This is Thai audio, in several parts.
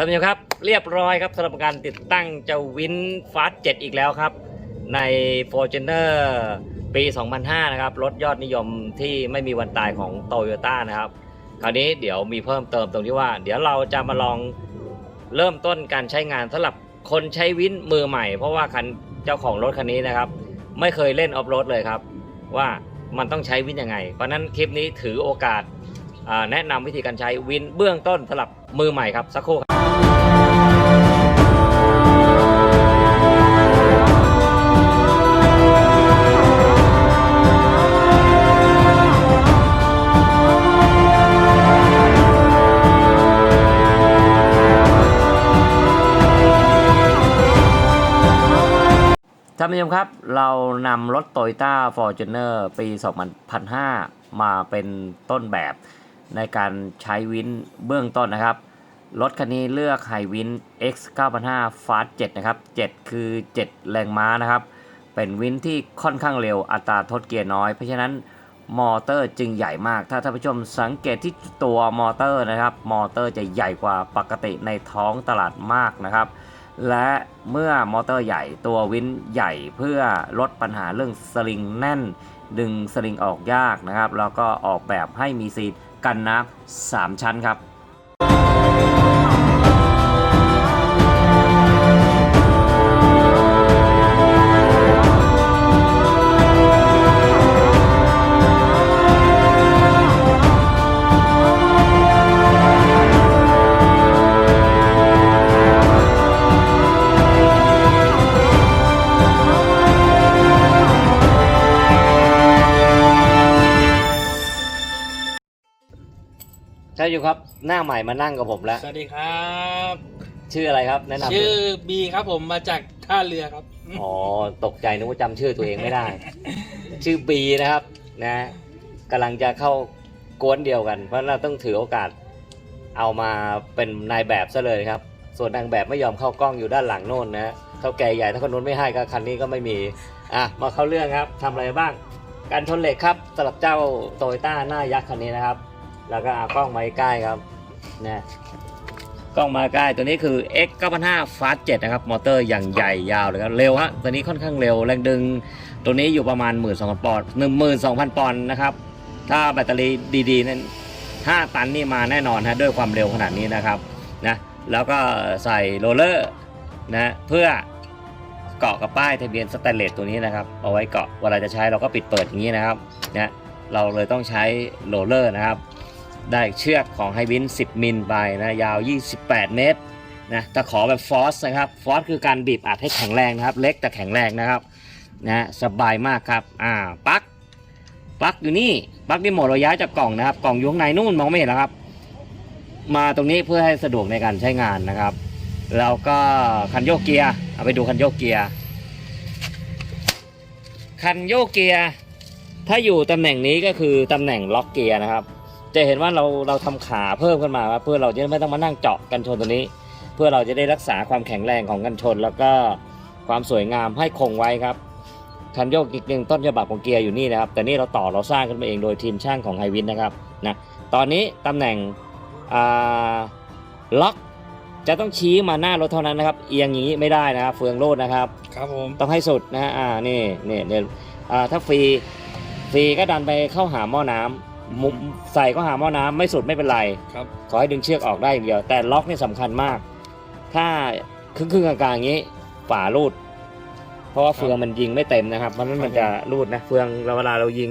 ท่านผู้ชมครับเรียบร้อยครับสำหรับการติดตั้งเจ้าวินฟาสเจ็ดอีกแล้วครับ ใน f o r t u n e r ปี 2005 นะครับ รถยอดนิยมที่ไม่มีวันตายของ t o y ยต้นะครับ คราวนี้เดี๋ยวมีเพิ่มเติมตรงที่ว่า เดี๋ยวเราจะมาลองเริ่มต้นการใช้งานสำหรับคนใช้วินมือใหม่ เพราะว่าคันเจ้าของรถคันนี้นะครับ ไม่เคยเล่นออฟโรดเลยครับ ว่ามันต้องใช้วินยังไง เพราะนั้นคลิปนี้ถือโอกาสแนะนำวิธีการใช้วินเบื้องต้นสำหรับมือใหม่ครับ สักครู่ครับ ท่านผู้ชมครับ เรานำรถ Toyota Fortuner ปี 2005 มาเป็นต้นแบบในการใช้วินเบื้องต้นนะครับ รถคันนี้เลือกไฮวิน X 9,500 Fast 7 นะครับ 7 คือ 7 แรงม้านะครับ เป็นวินที่ค่อนข้างเร็วอัตราทดเกียร์น้อย เพราะฉะนั้นมอเตอร์จึงใหญ่มาก ถ้าท่านผู้ชมสังเกตที่ตัวมอเตอร์นะครับ มอเตอร์จะใหญ่กว่าปกติในท้องตลาดมากนะครับ และเมื่อมอเตอร์ใหญ่ตัววินใหญ่เพื่อลดปัญหาเรื่องสลิงแน่น ดึงสลิงออกยากนะครับ แล้วก็ออกแบบให้มีซีทกันน้ำสามชั้นครับ ใช่อยู่ครับหน้าใหม่มานั่งกับผมแล้ว สวัสดีครับ ชื่ออะไรครับ แนะนำชื่อหน่อยบีครับผมมาจากท่าเรือครับ อ๋อตกใจนึกว่าจำชื่อตัวเองไม่ได้ ชื่อบีนะครับ นะกำลังจะเข้ากวนเดียวกัน เพราะเราต้องถือโอกาสเอามาเป็นนายแบบซะเลยครับ ส่วนนางแบบไม่ยอมเข้ากล้องอยู่ด้านหลังโน่นนะเท่าแก่ใหญ่ถ้าคนนู้นไม่ให้ก็คันนี้ก็ไม่มีอะมาเข้าเรื่องครับทำอะไรบ้าง การชนเหล็กครับสำหรับเจ้าโตโยต้าหน้ายักษ์คันนี้นะครับ แล้วก็เอากล้องมาใกล้ครับนะกล้องมาใกล้ตัวนี้คือ X 9,500 Fast 7นะครับ มอเตอร์อย่างใหญ่ยาวเลยครับ เร็วฮะ ตัวนี้ค่อนข้างเร็ว แรงดึง ตัวนี้อยู่ประมาณ 12,000 ปอนด์12,000 ปอนด์นะครับ ถ้าแบตเตอรี่ดีๆนั้น5ตันนี่มาแน่นอนฮะ ด้วยความเร็วขนาดนี้นะครับ นะ แล้วก็ใส่โรลเลอร์นะ เพื่อเกาะกับป้ายทะเบียนสแตนเลสตัวนี้นะครับ เอาไว้เกาะ เวลาจะใช้เราก็ปิดเปิดอย่างนี้นะครับ นะ เราเลยต้องใช้โรลเลอร์นะครับ ได้เชือกของไฮวิน 10 มิลไปนะยาว 28 เมตรนะแต่ขอแบบฟอสนะครับฟอสคือการบีบอัดให้แข็งแรงนะครับ เล็กแต่แข็งแรงนะครับนะสบายมากครับอ่าปลั๊กปลั๊กอยู่นี่ปลั๊กนี่หมดเราย้ายจากกล่องนะครับ กล่องอยู่ข้างในนู่นมองไม่เห็นแล้วครับ มาตรงนี้เพื่อให้สะดวกในการใช้งานนะครับแล้วก็คันโยกเกียร์เอาไปดูคันโยกเกียร์คันโยกเกียร์ถ้าอยู่ตำแหน่งนี้ก็คือตำแหน่งล็อกเกียร์นะครับ จะเห็นว่าเราเราทำขาเพิ่มขึ้นมาครับเพื่อเราจะไม่ต้องมานั่งเจาะกันชนตัวนี้ เพื่อเราจะได้รักษาความแข็งแรงของกันชน แล้วก็ความสวยงามให้คงไว้ครับคันโยกอีกหนึ่งต้นฉบับของเกียร์อยู่นี่นะครับ แต่นี่เราต่อเราสร้างขึ้นมาเองโดยทีมช่างของไฮวินนะครับนะตอนนี้ตำแหน่งอ่าล็อกจะต้องชี้มาหน้ารถเท่านั้นนะครับ เอียงอย่างนี้ไม่ได้นะครับ เฟืองโลดนะครับ ครับผมต้องให้สุดนะฮะอ่านี่นี่เนี่ยอ่าถ้าฟรีฟรีก็ดันไปเข้าหาหม้อน้ำ มุมใส่เข้าหาหม้อน้ำไม่สุดไม่เป็นไร ครับ ขอให้ดึงเชือกออกได้อย่างเดียว แต่ล็อกนี่สำคัญมาก ถ้าครึ่งครึ่งๆกลางๆอย่างนี้ฝารูด เพราะว่าเฟืองมันยิงไม่เต็มนะครับ เพราะฉะนั้นมันจะรูดนะเฟืองเราเวลาเรายิง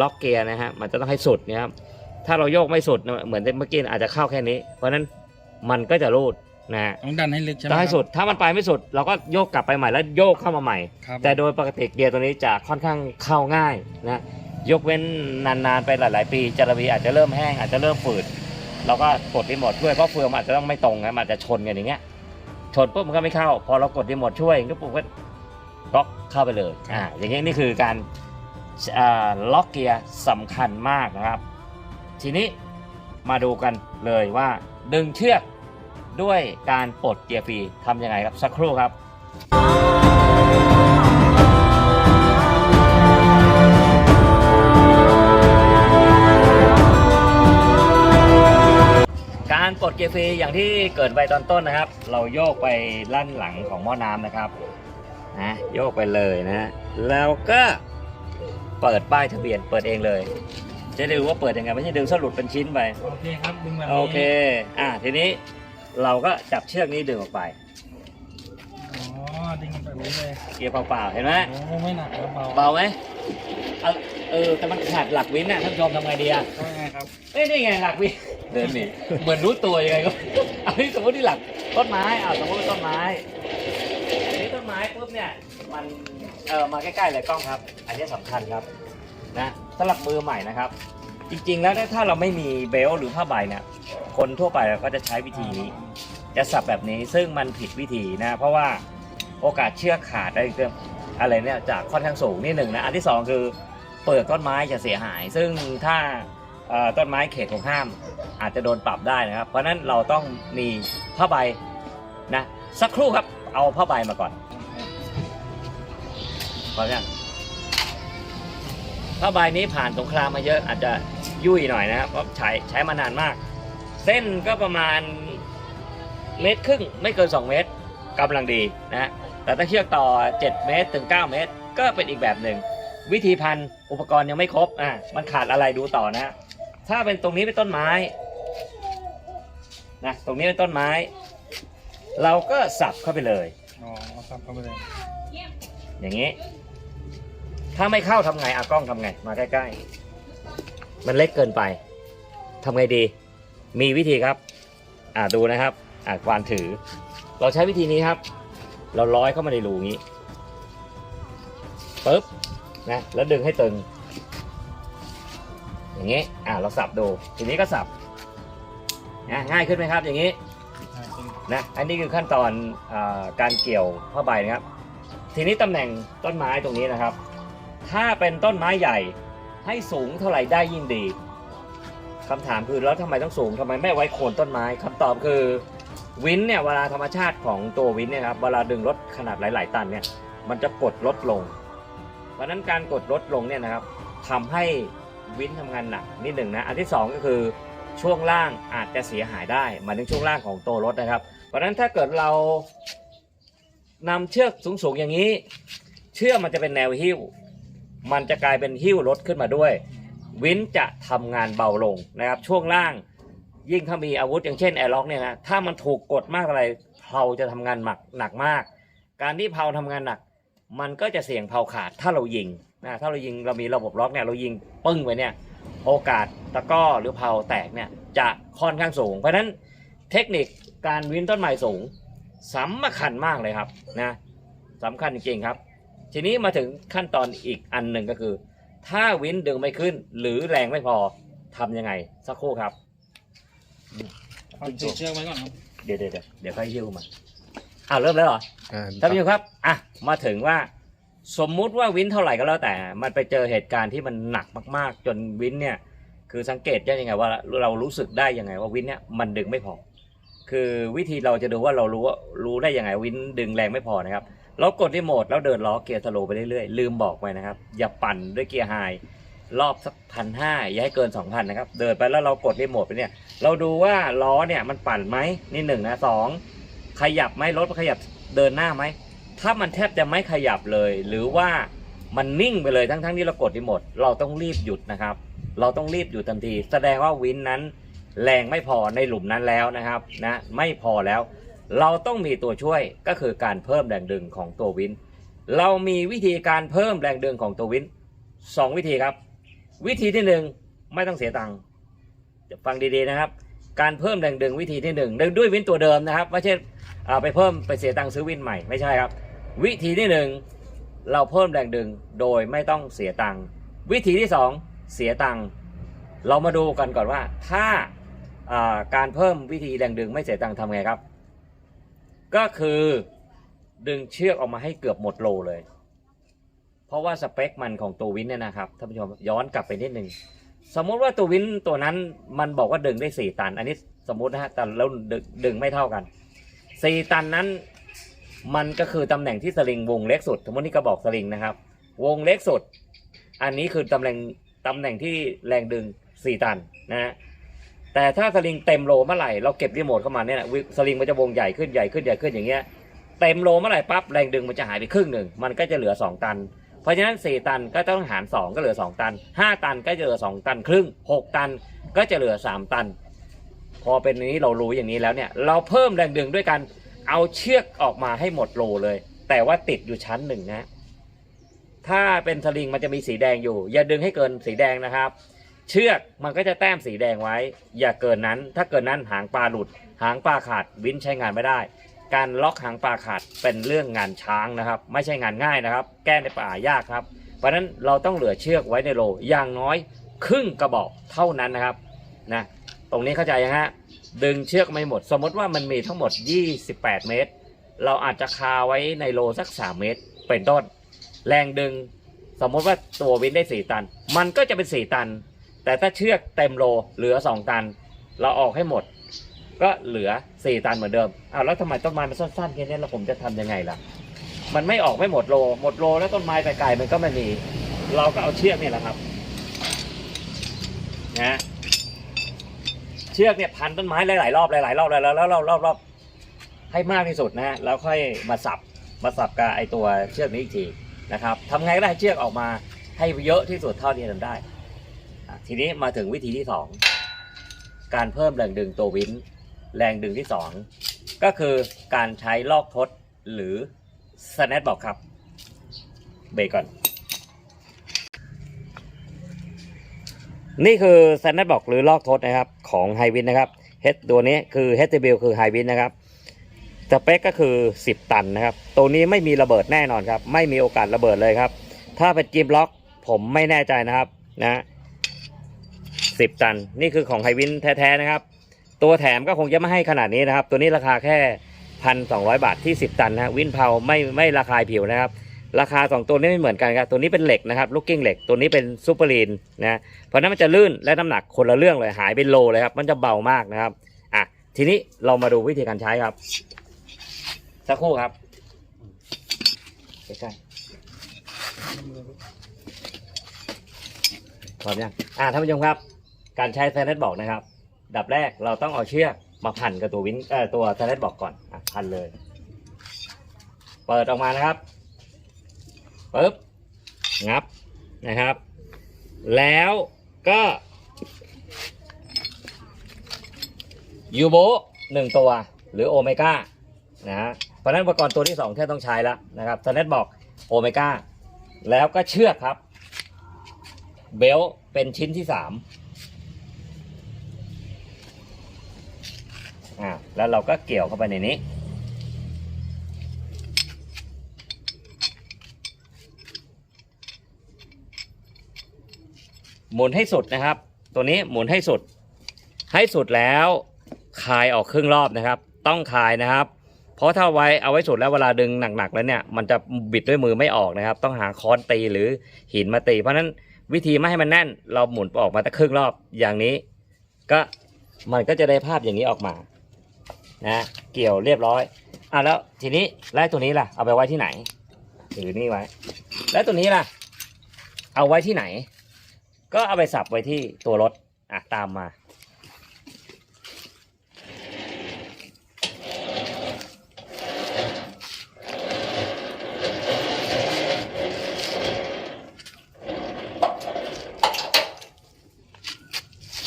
ล็อกเกียร์นะฮะมันจะต้องให้สุดนะครับถ้าเราโยกไม่สุดเหมือนเมื่อกี้อาจจะเข้าแค่นี้ เพราะฉะนั้นมันก็จะรูดนะฮะต้องดันให้ลึกใช่ไหมต้องให้สุดถ้ามันไปไม่สุด เราก็โยกกลับไปใหม่แล้วโยกเข้ามาใหม่ ครับแต่โดยปกติเกียร์ตัวนี้จะค่อนข้างเข้าง่ายนะ ยกเว้นนานๆไปหลาย ๆ ปีจารบีอาจจะเริ่มแห้งอาจจะเริ่มฝืดเราก็กดรีโมทช่วยเพราะเฟืองมันอาจจะต้องไม่ตรงนะมันอาจจะชนกันอย่างเงี้ยชนปุ๊บมันก็ไม่เข้า พอเรากดรีโมทช่วยก็ปุ๊บก็ล็อกเข้าไปเลยอ่าอย่างเงี้ยนี่คือการอ่าล็อกเกียร์สำคัญมากนะครับ ทีนี้มาดูกันเลยว่าดึงเชือกด้วยการปลดเกียร์ฟรีทำยังไงครับสักครู่ครับ การการปลดเกียร์ฟรีอย่างที่เกริดไปตอนต้นนะครับ เราโยกไปลั่นหลังของหม้อน้ำนะครับนะโยกไปเลยนะแล้วก็เปิดป้ายทะเบียนเปิดเองเลย จะได้รู้ว่าเปิดยังไงไม่ใช่ดึงสรุปเป็นชิ้นไปโอเคครับดึงแบบนี้โอเคอะทีนี้เราก็จับเชือกนี้ดึงออกไปอ๋อดึงแบบนี้เลยเกียร์เปล่าๆเห็นไหมโอ้ไม่หนักครับเบาเบาไหมเอาเออแต่มันขาดหลักวินน่ะท่านผู้ชมทำไงดีอะก็ไงครับเอ้ยนี่ไงหลักวิน เดินหนีเหมือนรู้ตัวยังไงก็ เอาที่สมมติที่หลักต้นไม้เอาสมมติว่าต้นไม้อันนี้ต้นไม้ปุ๊บเนี่ยมันเออมาใกล้ๆเลยกล้องครับ อันนี้สำคัญครับนะสำหรับมือใหม่นะครับ จริงๆแล้วถ้าเราไม่มีเบลต์หรือผ้าใบเนี่ยคนทั่วไปก็จะใช้วิธีนี้ จะสับแบบนี้ซึ่งมันผิดวิธีนะเพราะว่าโอกาสเชือกขาดอะไรเรื่องอะไรเนี่ยจะค่อนข้างสูงนี่หนึ่งนะอันที่สองคือเปลือกต้นไม้จะเสียหาย ซึ่งถ้า ต้นไม้เขตของห้าม อาจจะโดนปรับได้นะครับ เพราะฉะนั้นเราต้องมีผ้าใบนะสักครู่ครับเอาผ้าใบมาก่อนพร้อมยังผ้าใบนี้ผ่านสงครามมาเยอะอาจจะยุ่ยหน่อยนะครับเพราะใช้ใช้มานานมาก เส้นก็ประมาณเมตรครึ่งไม่เกิน 2 เมตรกำลังดีนะฮะแต่ถ้าเชือกต่อ 7 เมตรถึง 9 เมตร ก็เป็นอีกแบบหนึ่ง วิธีพันอุปกรณ์ยังไม่ครบอะมันขาดอะไรดูต่อนะฮะ ถ้าเป็นตรงนี้เป็นต้นไม้นะตรงนี้เป็นต้นไม้ เราก็สับเข้าไปเลย อ๋อเอาสับเข้าไปเลย อย่างนี้ ถ้าไม่เข้าทำไงอะกล้องทำไง มาใกล้ๆ มันเล็กเกินไปทำไงดี มีวิธีครับ อ่าดูนะครับ อ่ากวานถือ เราใช้วิธีนี้ครับ เราร้อยเข้ามาในรูนี้ปึ๊บนะแล้วดึงให้ตึง อย่างนี้อ่าเราสับดู ทีนี้ก็สับนะง่ายขึ้นไหมครับ อย่างนี้อ่าเป็นนะอันนี้คือขั้นตอนอาการเกี่ยวผ้าใบนะครับ ทีนี้ตำแหน่งต้นไม้ตรงนี้นะครับ ถ้าเป็นต้นไม้ใหญ่ให้สูงเท่าไหร่ได้ยิ่งดีคำถามคือแล้วทำไมต้องสูงทำไมไม่ไว้โคนต้นไม้คำตอบคือวินเนี่ยเวลาธรรมชาติของตัววินเนี่ยครับเวลาดึงรถขนาดหลาย ๆ ตันเนี่ยมันจะกดลดลง เพราะฉะนั้นการกดลดลงเนี่ยนะครับทำให้ วินทำงานหนักนิดหนึ่งนะ อันที่สองก็คือช่วงล่างอาจจะเสียหายได้หมายถึงช่วงล่างของตัวรถนะครับ เพราะฉะนั้นถ้าเกิดเรานำเชือกสูงๆอย่างนี้ เชือกมันจะเป็นแนวหิ้ว มันจะกลายเป็นหิ้วรถขึ้นมาด้วย วินจะทำงานเบาลงนะครับ ช่วงล่างยิ่งถ้ามีอาวุธอย่างเช่นแอร์ล็อกเนี่ยนะถ้ามันถูกกดมากอะไรเพลาจะทำงานหนักหนักมาก การที่เพลาทำงานหนัก มันก็จะเสี่ยงเพลาขาดถ้าเรายิง นะถ้าเรายิงเรามีระบบล็อกเนี่ยเรายิงปึ้งไปเนี่ยโอกาสตะกร้อหรือเพลาแตกเนี่ยจะค่อนข้างสูง เพราะฉะนั้นเทคนิคการวินต้นไม้สูงสำคัญมากเลยครับนะสำคัญจริงๆครับ ทีนี้มาถึงขั้นตอนอีกอันหนึ่งก็คือ ถ้าวินดึงไม่ขึ้น หรือแรงไม่พอทำยังไง สักครู่ครับเอาติดเชือกไว้ก่อนครับเดี๋ยวเดี๋ยวเดี๋ยวเดี๋ยวค่อยยิ้วมาอ้าวเริ่มแล้วเหรออ่าท่านผู้ชมครับอะมาถึงว่า สมมุติว่าวินเท่าไหร่ก็แล้วแต่ มันไปเจอเหตุการณ์ที่มันหนักมากๆ จนวินเนี่ยคือสังเกตได้ยังไงว่าเรารู้สึกได้ยังไงว่าวินเนี่ยมันดึงไม่พอ คือวิธีเราจะดูว่าเรารู้ว่ารู้ได้ยังไงวินดึงแรงไม่พอนะครับเรากดรีโหมทแล้วเดินล้อเกียร์สโลไปเรื่อยๆลืมบอกไปนะครับ อย่าปั่นด้วยเกียร์ไฮรอบสักพันห้าอย่าให้เกินสองพันนะครับเดินไปแล้วเรากดรีโมทไปเนี่ยเราดูว่าล้อเนี่ยมันปั่นไหมนี่หนึ่งนะสองขยับไหมรถมันขยับเดินหน้าไหม ถ้ามันแทบจะไม่ขยับเลย หรือว่ามันนิ่งไปเลยทั้งๆที่เรากดรีโมทเราต้องรีบหยุดนะครับ เราต้องรีบหยุดทันที แสดงว่าวินนั้น แรงไม่พอในหลุมนั้นแล้วนะครับนะไม่พอแล้ว เราต้องมีตัวช่วยก็คือการเพิ่มแรงดึงของตัววิน เรามีวิธีการเพิ่มแรงดึงของตัววินสองวิธีครับ วิธีที่หนึ่งไม่ต้องเสียตังค์จะฟังดีๆนะครับ การเพิ่มแรงดึงวิธีที่หนึ่งดึงด้วยวินตัวเดิมนะครับไม่ใช่ไปเพิ่มไปเสียตังค์ซื้อวินใหม่ไม่ใช่ครับ วิธีที่หนึ่งเราเพิ่มแรงดึงโดยไม่ต้องเสียตังค์วิธีที่สองเสียตังค์เรามาดูกันก่อนว่าถ้าการเพิ่มวิธีแรงดึงไม่เสียตังค์ทำไงครับ ก็คือดึงเชือกออกมาให้เกือบหมดโลเลย เพราะว่าสเปคมันของตัววินเนี่ยนะครับท่านผู้ชมย้อนกลับไปนิดนึงสมมุติว่าตัววินตัวนั้นมันบอกว่าดึงได้สี่ตัน อันนี้สมมุตินะฮะแต่แล้วดึงดึงไม่เท่ากันสี่ตันนั้น มันก็คือตำแหน่งที่สลิงวงเล็กสุดสมมตินี่กระบอกสลิงนะครับ วงเล็กสุด อันนี้คือตำแหน่งตำแหน่งที่แรงดึง 4 ตันนะฮะแต่ถ้าสลิงเต็มโลเมื่อไหร่เราเก็บรีโมทเข้ามาเนี่ยนะสลิงมันจะวงใหญ่ขึ้นใหญ่ขึ้นใหญ่ขึ้นอย่างเงี้ยเต็มโลเมื่อไหร่ปั๊บแรงดึงมันจะหายไปครึ่งหนึ่งมันก็จะเหลือ 2 ตัน เพราะฉะนั้น 4 ตันก็ต้องหาร 2 ก็เหลือ 2 ตัน 5 ตันก็จะเหลือ 2 ตัน ครึ่ง 6 ตันก็จะเหลือ 3 ตัน พอเป็นนี้เรารู้อย่างนี้แล้วเนี่ยเราเพิ่มแรงดึงด้วยกัน เอาเชือกออกมาให้หมดโลเลย แต่ว่าติดอยู่ชั้นหนึ่งนะ ถ้าเป็นสลิงมันจะมีสีแดงอยู่ อย่าดึงให้เกินสีแดงนะครับ เชือกมันก็จะแต้มสีแดงไว้ อย่าเกินนั้น ถ้าเกินนั้นหางปลาหลุด หางปลาขาดวินใช้งานไม่ได้ การล็อกหางปลาขาดเป็นเรื่องงานช้างนะครับ ไม่ใช่งานง่ายนะครับ แก้ในป่ายากครับ เพราะฉะนั้นเราต้องเหลือเชือกไว้ในโลอย่างน้อยครึ่งกระบอกเท่านั้นนะครับนะตรงนี้เข้าใจยังฮะ ดึงเชือกไม่หมด สมมติว่ามันมีทั้งหมด 28 เมตร เราอาจจะคาไว้ในโลสัก 3 เมตร เป็นต้น แรงดึง สมมติว่าตัววินได้ 4 ตัน มันก็จะเป็น 4 ตัน แต่ถ้าเชือกเต็มโลเหลือ 2 ตัน เราออกให้หมด ก็เหลือ 4 ตันเหมือนเดิมเอาแล้วทำไมต้นไม้มันสั้นๆแค่นี้แล้วผมจะทำยังไงล่ะ มันไม่ออกไม่หมดโล หมดโลแล้วต้นไม้ไกลๆมันก็ไม่มี เราก็เอาเชือกนี่แหละครับนะ เชือกเนี่ยพันต้นไม้หลายๆรอบหลายๆรอบหลายๆรอบรอบรอบรอบให้มากที่สุดนะแล้วค่อยมาสับมาสับกับไอตัวเชือกนี้อีกทีนะครับทำไงก็ได้เชือกออกมาให้เยอะที่สุดเท่าที่ทำได้ ทีนี้มาถึงวิธีที่สองการเพิ่มแรงดึงตัววินแรงดึงที่สองก็คือการใช้ลอกทดหรือสแนทบอกครับ เบรกก่อน นี่คือสแนทบอกหรือลอกทดนะครับของไฮวินนะครับเฮดตัวนี้คือ h t b คือไฮวินนะครับสเปคก็คือ 10 ตันนะครับ ตัวนี้ไม่มีระเบิดแน่นอนครับ ไม่มีโอกาสระเบิดเลยครับ ถ้าเป็นจิบล็อกผมไม่แน่ใจนะครับนะ10ตัน นี่คือของไฮวินแท้ๆนะครับ ตัวแถมก็คงจะไม่ให้ขนาดนี้นะครับ ตัวนี้ราคาแค่พันสองบาทที่ 10 ตันนะวินเพาไม่ไม่ราคาผิวนะครับ ราคา 2 ตัวนี้ไม่เหมือนกันครับ ตัวนี้เป็นเหล็กนะครับลูกกิ้งเหล็ก ตัวนี้เป็นซูเปอร์ลีนนะ เพราะนั้นมันจะลื่นและน้ำหนักคนละเรื่องเลย หายเป็นโลเลยครับ มันจะเบามากนะครับ อะ ทีนี้เรามาดูวิธีการใช้ครับ สักครู่ครับ ใกล้ๆพร้อมยัง อะท่านผู้ชมครับ การใช้แซนด์บอกนะครับ ดับแรกเราต้องเอาเชือกมาพันกับตัววินเอ่อตัวแซนด์บอกก่อน อะ พันเลย เปิดออกมานะครับ ปึ๊บงับนะครับ แล้วก็ยูโบหนึ่งตัวหรือโอเมก้านะฮะเพราะนั้นอุปกรณ์ตัวที่สองที่ต้องใช้แล้วนะครับสแนทบอกโอเมก้าแล้วก็เชือกครับ เบลเป็นชิ้นที่สามอ่าแล้วเราก็เกี่ยวเข้าไปในนี้ หมุนให้สุดนะครับ ตัวนี้หมุนให้สุด ให้สุดแล้วคายออกครึ่งรอบนะครับ ต้องคายนะครับ เพราะถ้าไว้เอาไว้สุดแล้วเวลาดึงหนักๆแล้วเนี่ยมันจะบิดด้วยมือไม่ออกนะครับ ต้องหาค้อนตีหรือหินมาตี เพราะฉะนั้นวิธีไม่ให้มันแน่น เราหมุนออกมาแต่ครึ่งรอบอย่างนี้ ก็มันก็จะได้ภาพอย่างนี้ออกมานะเกี่ยวเรียบร้อยอะแล้วทีนี้แล้วตัวนี้ล่ะเอาไปไว้ที่ไหนถือนี่ไว้ แล้วตัวนี้ล่ะ เอาไว้ที่ไหน ก็เอาไปสับไว้ที่ตัวรถอะตามมา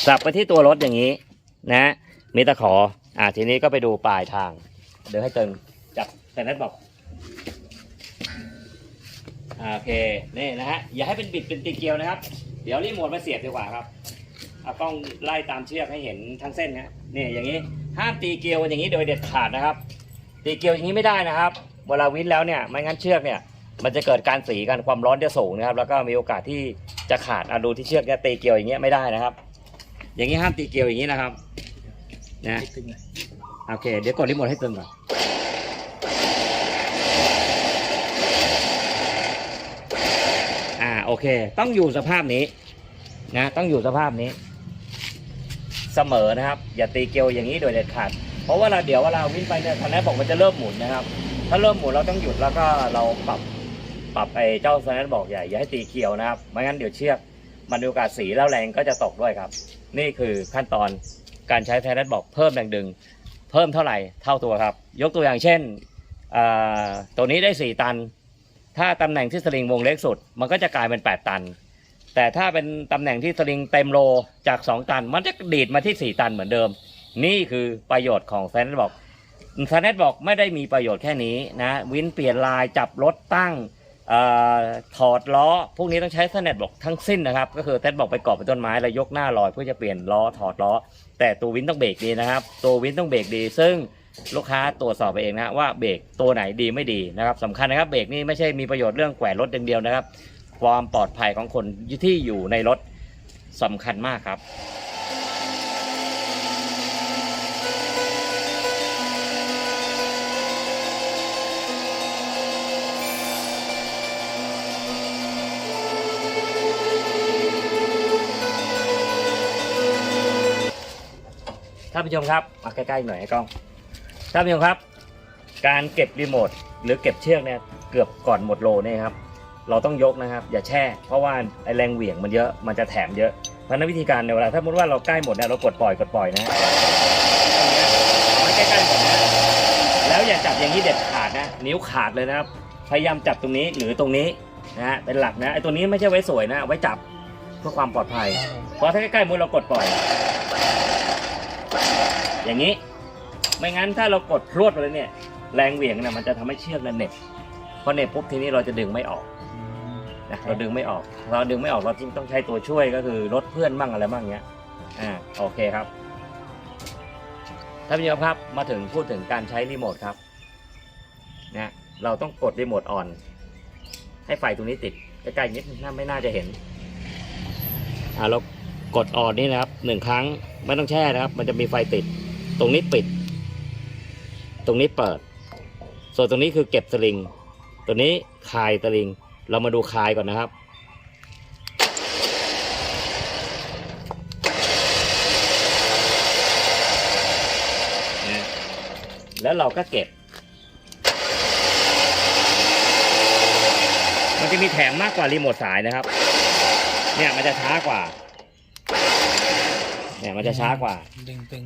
สับไปที่ตัวรถอย่างนี้ นะมีตะขอ อ่าทีนี้ก็ไปดูปลายทาง เดี๋ยวให้เติงจับแต่นัดบอกโอเค นี่นะฮะ อย่าให้เป็นบิดเป็นตีเกลียวนะครับ เดี๋ยวรีโมทมาเสียบดีกว่าครับเอากล้องไล่ตามเชือกให้เห็นทั้งเส้นนะนี่อย่างนี้ห้ามตีเกลียวอย่างนี้โดยเด็ดขาดนะครับ ตีเกลียวอย่างนี้ไม่ได้นะครับเวลาวินแล้วเนี่ยไม่งั้นเชือกเนี่ยมันจะเกิดการสีกันความร้อนจะสูงนะครับ แล้วก็มีโอกาสที่จะขาดอะดูที่เชือกเนี่ยตีเกลียวอย่างเงี้ยไม่ได้นะครับ อย่างนี้ห้ามตีเกลียวอย่างนี้นะครับนะโอเค เดี๋ยวกดรีโมทให้ตึงก่อน อ่า โอเค ต้องอยู่สภาพนี้นะต้องอยู่สภาพนี้ เสมอนะครับ อย่าตีเกลียวอย่างนี้โดยเด็ดขาด เพราะว่าเราเดี๋ยวเวลาวิ่งไปเนี่ยทันแรกบอกมันจะเริ่มหมุนนะครับ ถ้าเริ่มหมุนเราต้องหยุดแล้วก็เราปรับปรับไอ้เจ้าสแนนบอกใหญ่อย่าให้ตีเกลียวนะครับไม่งั้นเดี๋ยวเชือกมันมีโอกาสสีแล้วแรงก็จะตกด้วยครับ นี่คือขั้นตอนการใช้แทนบอกเพิ่มแรงดึง เพิ่มเท่าไหร่เท่าตัวครับ ยกตัวอย่างเช่นตัวนี้ได้ 4 ตัน ถ้าตำแหน่งที่สลิงวงเล็กสุด มันก็จะกลายเป็น 8 ตัน แต่ถ้าเป็นตำแหน่งที่สลิงเต็มโลจาก 2 ตัน มันจะดีดมาที่ 4 ตันเหมือนเดิม นี่คือประโยชน์ของแซนด์บอกแซนด์บอกไม่ได้มีประโยชน์แค่นี้นะวินเปลี่ยนลายจับรถตั้งออถอดล้อ พวกนี้ต้องใช้แซนด์บอกทั้งสิ้นนะครับ ก็คือแซนด์บอกไปกาะเป็นต้นไม้แล้วยกหน้าลอยเพื่อจะเปลี่ยนล้อถอดล้อ แต่ตัววินต้องเบรกดีนะครับ ตัววินต้องเบรกดี ซึ่ง ลูกค้าตรวจสอบไปเองนะว่าเบรกตัวไหนดีไม่ดีนะครับสำคัญนะครับเบรกนี่ไม่ใช่มีประโยชน์เรื่องแกว่รถอย่างเดียวนะครับ ความปลอดภัยของคนที่อยู่ในรถสำคัญมากครับท่านผู้ชมครับมาใกล้ๆหน่อยไอ้กล้อง ท่านผู้ชมครับ การเก็บรีโมทหรือเก็บเชือกเนี่ยเกือบก่อนหมดโลเนี่ยครับ เราต้องยกนะครับ อย่าแช่ เพราะว่าไอแรงเหวี่ยงมันเยอะมันจะแถมเยอะเพราะนั้นวิธีการในเวลาถ้าสมมติว่าเราใกล้หมดเนี่ยเรากดปล่อยกดปล่อยนะใกล้ๆหมดนะแล้วอย่าจับอย่างนี้เด็ดขาดนะ นิ้วขาดเลยนะครับ พยายามจับตรงนี้หรือตรงนี้นะฮะเป็นหลักนะไอตัวนี้ไม่ใช่ไว้สวยนะไว้จับเพื่อความปลอดภัย เพราะถ้าใกล้ๆมือเรากดปล่อย อย่างนี้ ไม่งั้นถ้าเรากดพรวดไปเลยเนี่ย แรงเหวี่ยงเนี่ยมันจะทำให้เชือกนั้นเหน็บพอเหน็บปุ๊บทีนี้เราจะดึงไม่ออกนะเราดึงไม่ออก เราดึงไม่ออกเราจึงต้องใช้ตัวช่วยก็คือรถเพื่อนมั่งอะไรมั่งเงี้ยอ่าโอเคครับท่านผู้ชมครับมาถึงพูดถึงการใช้รีโมทครับนะเราต้องกดรีโมทออน ให้ไฟตรงนี้ติดใกล้ๆนิดน่าไม่น่าจะเห็นอ่าเรากดออนนี่นะครับหนึ่งครั้งไม่ต้องแช่นะครับ มันจะมีไฟติด ตรงนี้ปิด ตรงนี้เปิด ส่วนตรงนี้คือเก็บสลิง ตัวนี้คายสลิง เรามาดูคายก่อนนะครับ แล้วเราก็เก็บ มันจะมีแถมมากกว่ารีโมทสายนะครับ เนี่ยมันจะช้ากว่า เนี่ยมันจะช้ากว่า ดึงตึง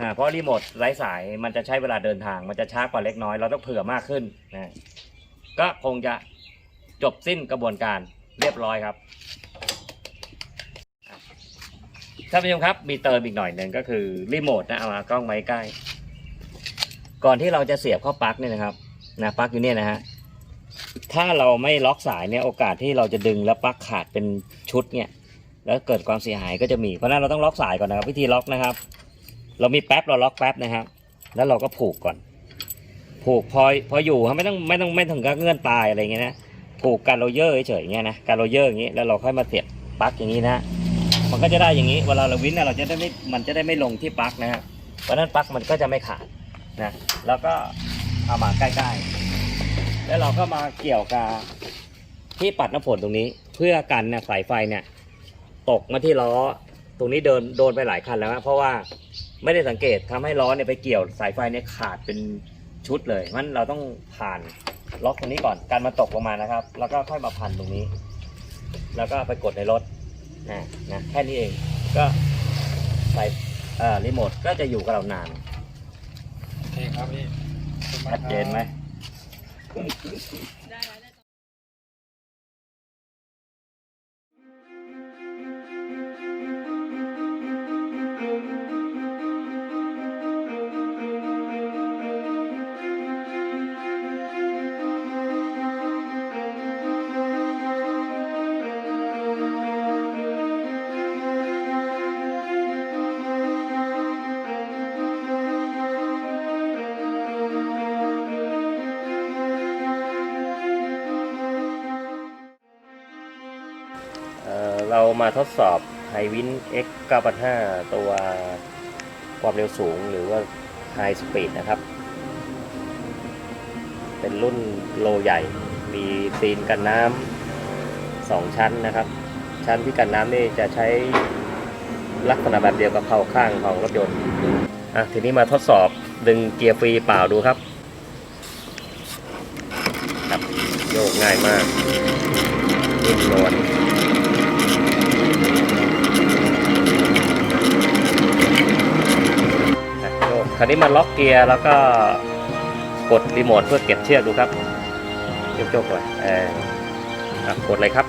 อ่าเพราะรีโมทไร้สายมันจะใช้เวลาเดินทาง มันจะช้ากว่าเล็กน้อย เราต้องเผื่อมากขึ้นนะก็คงจะจบสิ้นกระบวนการเรียบร้อยครับท่านผู้ชมครับมีเติมอีกหน่อยหนึ่งก็คือรีโมทนะเอามากล้องไว้ใกล้ ก่อนที่เราจะเสียบเข้าปลั๊กเนี่ยนะครับนะปลั๊กอยู่เนี่ยนะฮะถ้าเราไม่ล็อกสายเนี่ยโอกาสที่เราจะดึงแล้วปลั๊กขาดเป็นชุดเนี่ยแล้วเกิดความเสียหายก็จะมีเพราะฉะนั้นเราต้องล็อกสายก่อนนะครับ วิธีล็อกนะครับ เรามีแป๊บเราล็อกแป๊บนะครับ แล้วเราก็ผูกก่อน ผูกพอพออยู่ไม่ต้องไม่ต้องไม่ถึงกับเงื่อนตายอะไรเงี้ยนะผูกการโรเยอร์เฉยๆอย่างเงี้ยนะการโรเยอร์อย่างงี้แล้วเราค่อยมาเสียบปลั๊กอย่างนี้นะมันก็จะได้อย่างนี้เวลาเราวินนเราจะได้ไม่มันจะได้ไม่ลงที่ปลั๊กนะฮะเพราะฉะนั้นปลั๊กมันก็จะไม่ขาดนะแล้วก็เอามาใกล้ๆ แล้วเราก็มาเกี่ยวกับที่ปัดน้ำฝนตรงนี้ เพื่อกันเนี่ยสายไฟเนี่ย ตกมาที่ล้อตรงนี้เดินโดนไปหลายคันแล้วนะเพราะว่า ไม่ได้สังเกตทำให้ล้อเนี่ยไปเกี่ยวสายไฟเนี่ยขาดเป็นชุดเลยมันเราต้องผ่านล็อกตรงนี้ก่อนการมาตกลงมานะครับ แล้วก็ค่อยมาพันตรงนี้ แล้วก็ไปกดในรถนะนะแค่นี้เองก็ใส่เอ่อรีโมทก็จะอยู่กับเรานานโอเคครับพี่ขอบคุณมากชัดเจนไหมเอ่ เรามาทดสอบไฮวิน X 9,500 ตัวความเร็วสูงหรือว่า High Speed นะครับ เป็นรุ่นโลใหญ่ มีซีนกันน้ำสองชั้นนะครับ ชั้นที่กันน้ำนี่จะใช้ลักษณะแบบเดียวกับเผาข้างของรถยนต์ อะ ทีนี้มาทดสอบดึงเกียร์ฟรีเปล่าดูครับ ครับ โยกง่ายมากนิ่มนวล คราวนี้มาล็อกเกียร์แล้วก็กดรีโมทเพื่อเก็บเชือกดูครับโยกๆหน่อยเออกดเลยครับ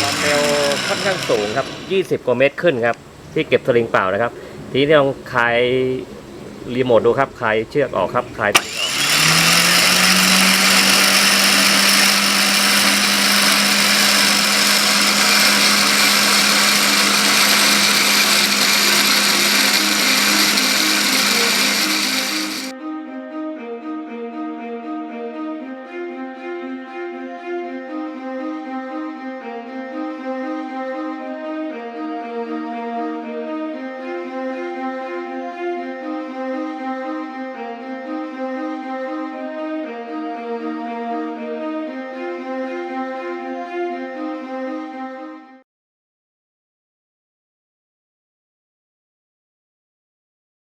ความเร็วค่อนข้างสูงครับ 20 กว่าเมตรขึ้นครับ ที่เก็บสลิงเปล่านะครับ ทีนี้ลองคลายรีโมทดูครับคลายเชือกออกครับคลายสลิงอ